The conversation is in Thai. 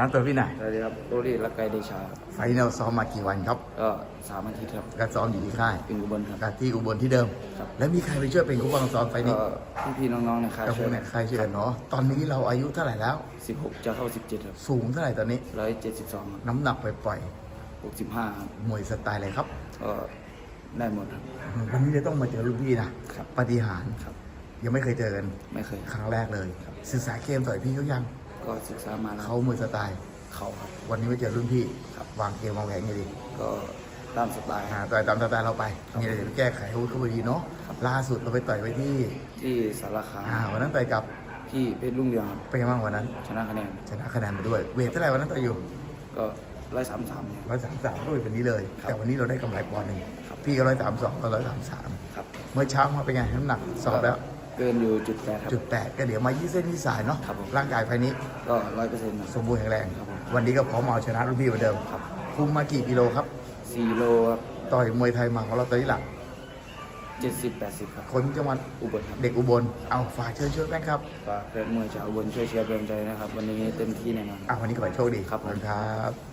นะตัวพี่หน่อยสวัสดีครับโรลี่รักไกลเดชาไฟท์เราซ้อมมากี่วันครับ ก็สามอาทิตย์ครับก็ซ้อมอยู่ที่ค่ายเป็นอุบลครับกับที่อุบลที่เดิม ครับ แล้วมีใครไปช่วยเป็นคู่บังซ้อมไฟท์นี้ก็พี่ๆน้องๆในค่ายกับพช่ววกยเนี่ยใครช่วยกันเนาะตอนนี้เราอายุเท่าไหร่แล้ว สิบหกจะเข้าสิบเจ็ดครับสูงเท่าไหร่ตอนนี้ ร้อยเจ็ดสิบสองน้ำหนักไปปล่อยหกสิบห้าครับๆมวยสไตล์อะไรครับก็ได้หมดครับ วันนี้จะต้องมาเจอรุ่นพี่นะครับ ปฏิหารย์ครับ ยังไม่เคยเจอกันไม่เคย ครั้งแรกเลย ศึกษาเกมต่อยพี่เขายัง ก็ศึกษามาแล้วเขามวยสไตล์เขาครับ วันนี้มาเจอรุ่นพี่ครับวางเกมวางแผนไงดีก็ตามสไตล์อ่าต่อยตามสไตล์เราไปมีอะไรจะไปแก้ไขอาวุธเขาไปดีเนาะล่าสุดเราไปต่อยไปที่ที่สารคามอ่าวันนั้นต่อยกับที่เพชรรุ่งเรืองครับเป็นไงบ้างวันนั้น ชนะคะแนนชนะคะแนนไปด้วย เวทเท่าไหร่วันนั้นต่อยอยู่ ก็ร้อยสามสามเนี่ยร้อยสามสามด้วยวันนี้เลยครับแต่วันนี้เราได้กำไรปอนด์หนึ่งครับพี่ก็ร้อยสามสองก็ร้อยสามสามครับเมื่อเช้ามาเป็นไงน้ำหนักสอบแล้ว เกินอยู่จุดแปดครับ จุดแปดก็เดี๋ยวมายี่เส้นยี่สายเนาะครับผม ร่างกายไฟนี้ก็ร้อยเปอร์เซ็นต์สมบูรณ์แข็งแรง ครับผมวันนี้ก็พร้อมเอาชนะรุ่นพี่เหมือนเดิมครับคุมมากี่กิโลครับ สี่โลครับต่อยมวยไทยมาของเราตอนนี้หลักเจ็ดสิบแปดสิบครับ คนจังหวัดอุบลครับเด็กอุบลเอาฝากเชิญชวนแฟนครับฝากแฟนมวยชาวอุบลช่วยเชียร์เป็นกำลังใจนะครับ วันนี้เต็มที่แน่นอน อะวันนี้ขอให้โชคดีครับผม ขอณครับ